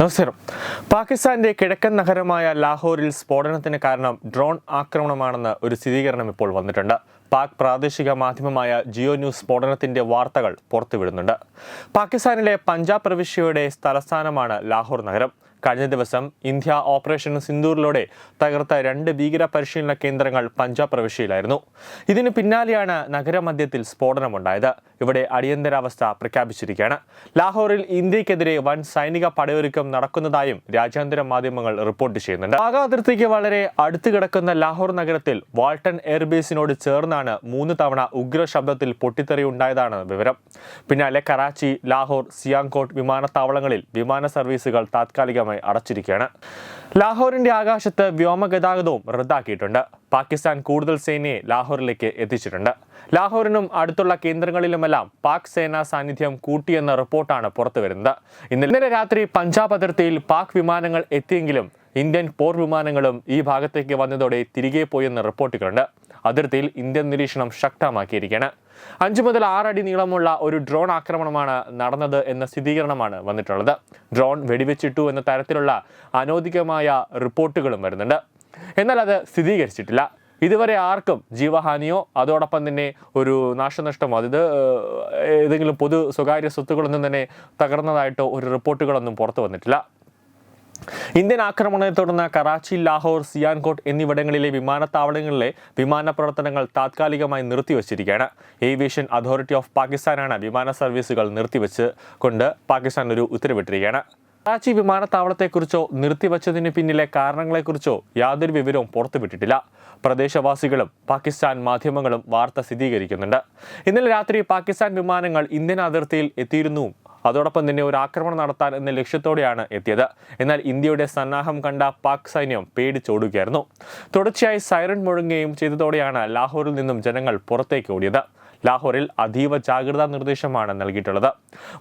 നമസ്കാരം. പാകിസ്ഥാന്റെ കിഴക്കൻ നഗരമായ ലാഹോറിൽ സ്ഫോടനത്തിന് കാരണം ഡ്രോൺ ആക്രമണമാണെന്ന് ഒരു സ്ഥിരീകരണം ഇപ്പോൾ വന്നിട്ടുണ്ട്. പാക് പ്രാദേശിക മാധ്യമമായ ജിയോ ന്യൂസ് സ്ഫോടനത്തിന്റെ വാർത്തകൾ പുറത്തുവിടുന്നുണ്ട്. പാകിസ്ഥാനിലെ പഞ്ചാബ് പ്രവിശ്യയുടെ തലസ്ഥാനമാണ് ലാഹോർ നഗരം. കഴിഞ്ഞ ദിവസം ഇന്ത്യ ഓപ്പറേഷൻ സിന്ദൂറിലൂടെ തകർത്ത രണ്ട് ഭീകര പരിശീലന കേന്ദ്രങ്ങൾ പഞ്ചാബ് പ്രവിശ്യയിലായിരുന്നു ഇതിന് പിന്നാലെയാണ് നഗരമധ്യത്തിൽ സ്ഫോടനമുണ്ടായത്. ഇവിടെ അടിയന്തരാവസ്ഥ പ്രഖ്യാപിച്ചിരിക്കുകയാണ്. ലാഹോറിൽ ഇന്ത്യക്കെതിരെ വൻ സൈനിക പടയൊരുക്കം നടക്കുന്നതായും രാജ്യാന്തര മാധ്യമങ്ങൾ റിപ്പോർട്ട് ചെയ്യുന്നുണ്ട്. വാഗ അതിർത്തിക്ക് വളരെ അടുത്ത് കിടക്കുന്ന ലാഹോർ നഗരത്തിൽ വാൾട്ടൺ എയർബേസിനോട് ചേർന്നാണ് മൂന്ന് തവണ ഉഗ്ര ശബ്ദത്തിൽ പൊട്ടിത്തെറി ഉണ്ടായതാണ് വിവരം. പിന്നാലെ കറാച്ചി ലാഹോർ സിയാങ്കോട്ട് വിമാനത്താവളങ്ങളിൽ വിമാന സർവീസുകൾ താത്കാലികമായി അടച്ചിരിക്കുകയാണ്. ലാഹോറിന്റെ ആകാശത്ത് വ്യോമഗതാഗതവും റദ്ദാക്കിയിട്ടുണ്ട്. പാകിസ്ഥാൻ കൂടുതൽ സേനയെ ലാഹോറിലേക്ക് എത്തിച്ചിട്ടുണ്ട്. ലാഹോറിനും അടുത്തുള്ള കേന്ദ്രങ്ങളിലുമെല്ലാം പാക് സേനാ സാന്നിധ്യം കൂട്ടിയെന്ന റിപ്പോർട്ടാണ് പുറത്തുവരുന്നത്. ഇന്നലെ രാത്രി പഞ്ചാബ് അതിർത്തിയിൽ പാക് വിമാനങ്ങൾ എത്തിയെങ്കിലും ഇന്ത്യൻ പോർ വിമാനങ്ങളും ഈ ഭാഗത്തേക്ക് വന്നതോടെ തിരികെ പോയെന്ന റിപ്പോർട്ടുകളുണ്ട്. അതിർത്തിയിൽ ഇന്ത്യൻ നിരീക്ഷണം ശക്തമാക്കിയിരിക്കുകയാണ്. അഞ്ചു മുതൽ ആറടി നീളമുള്ള ഒരു ഡ്രോൺ ആക്രമണമാണ് നടന്നത് എന്ന സ്ഥിരീകരണമാണ് വന്നിട്ടുള്ളത്. ഡ്രോൺ വെടിവെച്ചിട്ടു എന്ന തരത്തിലുള്ള അനോദികമായ റിപ്പോർട്ടുകളും വരുന്നുണ്ട്. എന്നാൽ അത് സ്ഥിരീകരിച്ചിട്ടില്ല. ഇതുവരെ ആർക്കും ജീവഹാനിയോ അതോടൊപ്പം തന്നെ ഒരു നാശനഷ്ടമോ അതായത് ഏതെങ്കിലും പൊതു സ്വകാര്യ സ്വത്തുക്കളൊന്നും തന്നെ തകർന്നതായിട്ടോ ഒരു റിപ്പോർട്ടുകളൊന്നും പുറത്തു വന്നിട്ടില്ല. ഇന്ത്യൻ ആക്രമണത്തെ തുടർന്ന് കറാച്ചി ലാഹോർ സിയാൻകോട്ട് എന്നിവിടങ്ങളിലെ വിമാനത്താവളങ്ങളിലെ വിമാന പ്രവർത്തനങ്ങൾ താത്കാലികമായി നിർത്തിവച്ചിരിക്കുകയാണ്. ഏവിയേഷൻ അതോറിറ്റി ഓഫ് പാകിസ്ഥാനാണ് വിമാന സർവീസുകൾ നിർത്തിവെച്ച് കൊണ്ട് പാകിസ്ഥാൻ ഒരു ഉത്തരവിട്ടിരിക്കുകയാണ്. കറാച്ചി വിമാനത്താവളത്തെക്കുറിച്ചോ നിർത്തിവച്ചതിന് പിന്നിലെ കാരണങ്ങളെക്കുറിച്ചോ യാതൊരു വിവരവും പുറത്തുവിട്ടിട്ടില്ല. പ്രദേശവാസികളും പാകിസ്ഥാൻ മാധ്യമങ്ങളും വാർത്ത സ്ഥിരീകരിക്കുന്നുണ്ട്. ഇന്നലെ രാത്രി പാകിസ്ഥാൻ വിമാനങ്ങൾ ഇന്ത്യൻ അതിർത്തിയിൽ എത്തിയിരുന്നു അതോടൊപ്പം തന്നെ ഒരു ആക്രമണം നടത്താൻ എന്ന ലക്ഷ്യത്തോടെയാണ് എത്തിയത്. എന്നാൽ ഇന്ത്യയുടെ സന്നാഹം കണ്ട പാക് സൈന്യം പേടിച്ചോടുകയായിരുന്നു. തുടർച്ചയായി സൈറൺ മുഴങ്ങുകയും ചെയ്തതോടെയാണ് ലാഹോറിൽ നിന്നും ജനങ്ങൾ പുറത്തേക്ക് ഓടിയത്. ലാഹോറിൽ അതീവ ജാഗ്രതാ നിർദ്ദേശമാണ് നൽകിയിട്ടുള്ളത്.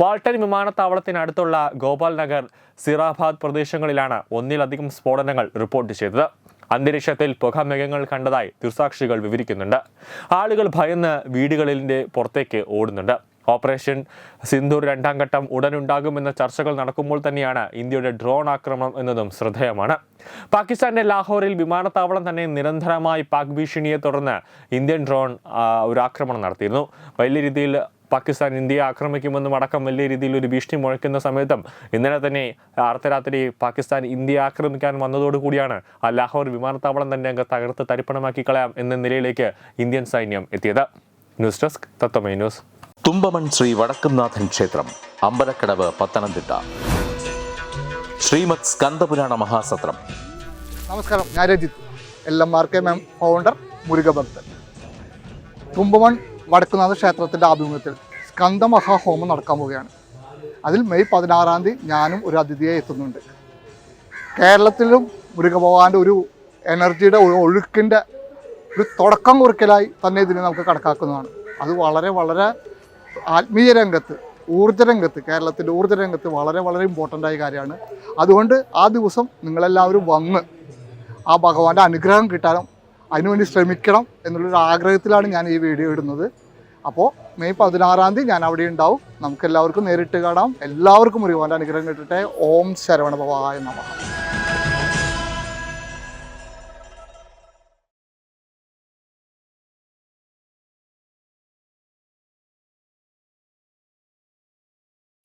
വാൾട്ടൻ വിമാനത്താവളത്തിനടുത്തുള്ള ഗോപാൽ നഗർ സിറാബാദ് പ്രദേശങ്ങളിലാണ് ഒന്നിലധികം സ്ഫോടനങ്ങൾ റിപ്പോർട്ട് ചെയ്തത്. അന്തരീക്ഷത്തിൽ പുകമേഘങ്ങൾ കണ്ടതായി ദൃസാക്ഷികൾ വിവരിക്കുന്നുണ്ട്. ആളുകൾ ഭയന്ന് വീടുകളിന്റെ പുറത്തേക്ക് ഓടുന്നുണ്ട്. ഓപ്പറേഷൻ സിന്ധൂർ രണ്ടാം ഘട്ടം ഉടനുണ്ടാകുമെന്ന ചർച്ചകൾ നടക്കുമ്പോൾ തന്നെയാണ് ഇന്ത്യയുടെ ഡ്രോൺ ആക്രമണം എന്നതും ശ്രദ്ധേയമാണ്. പാകിസ്ഥാന്റെ ലാഹോറിൽ വിമാനത്താവളം തന്നെ നിരന്തരമായി പാക് ഭീഷണിയെ തുടർന്ന് ഇന്ത്യൻ ഡ്രോൺ ഒരു ആക്രമണം നടത്തിയിരുന്നു. വലിയ രീതിയിൽ പാകിസ്ഥാൻ ഇന്ത്യയെ ആക്രമിക്കുമെന്നും അടക്കം വലിയ രീതിയിൽ ഒരു ഭീഷണി മുഴക്കുന്ന സമയത്തും ഇന്നലെ തന്നെ അർദ്ധരാത്രി പാകിസ്ഥാൻ ഇന്ത്യയെ ആക്രമിക്കാൻ വന്നതോടുകൂടിയാണ് ആ ലാഹോർ വിമാനത്താവളം തന്നെ അങ്ങ് തകർത്ത് തരിപ്പണമാക്കി കളയാം എന്ന നിലയിലേക്ക് ഇന്ത്യൻ സൈന്യം എത്തിയത്. News desk Tatwamayi news. Thumpamon Sree Vadakkumnathan ക്ഷേത്രം അമ്പലക്കടവ് പത്തനംതിട്ട. ശ്രീമത് സ്കന്ദപുരാണ മഹാസത്രം. നമസ്കാരം ഞാൻ Rajith. L M R K മെം ഫൗണ്ടർ മുരുകഭക്തൻ. തുമ്പമൺ വടക്കുനാഥ ക്ഷേത്രത്തിന്റെ ആഭിമുഖ്യത്തിൽ സ്കന്ദ മഹാഹോമം നടക്കാൻ പോവുകയാണ്. അതിൽ മെയ് പതിനാറാം തീയതി ഞാനും ഒരു അതിഥിയെ എത്തുന്നുണ്ട്. കേരളത്തിലും മുരുകഭഗവാന്റെ ഒരു എനർജിയുടെ ഒഴുക്കിന്റെ ഒരു തുടക്കം കുറിക്കലായി തന്നെ ഇതിനെ നമുക്ക് കണക്കാക്കുന്നതാണ്. അത് വളരെ വളരെ ആത്മീയ രംഗത്ത് ഊർജ രംഗത്ത് കേരളത്തിന്റെ ഊർജ രംഗത്ത് വളരെ വളരെ ഇമ്പോർട്ടന്റ് ആയ കാര്യമാണ്. അതുകൊണ്ട് ആ ദിവസം നിങ്ങളെല്ലാവരും വന്ന് ആ ഭഗവാന്റെ അനുഗ്രഹം കിട്ടാനും അതിനുവേണ്ടി ശ്രമിക്കണം എന്നുള്ളൊരു ആഗ്രഹത്തിലാണ് ഞാൻ ഈ വീഡിയോ ഇടുന്നത്. അപ്പോൾ മെയ് പതിനാറാം തീയതി ഞാൻ അവിടെ ഉണ്ടാവും. നമുക്ക് എല്ലാവർക്കും നേരിട്ട് കാണാം. എല്ലാവർക്കും മുരുകവാന്റെ അനുഗ്രഹം കിട്ടട്ടെ. ഓം ശരവണ ഭവായ നമ.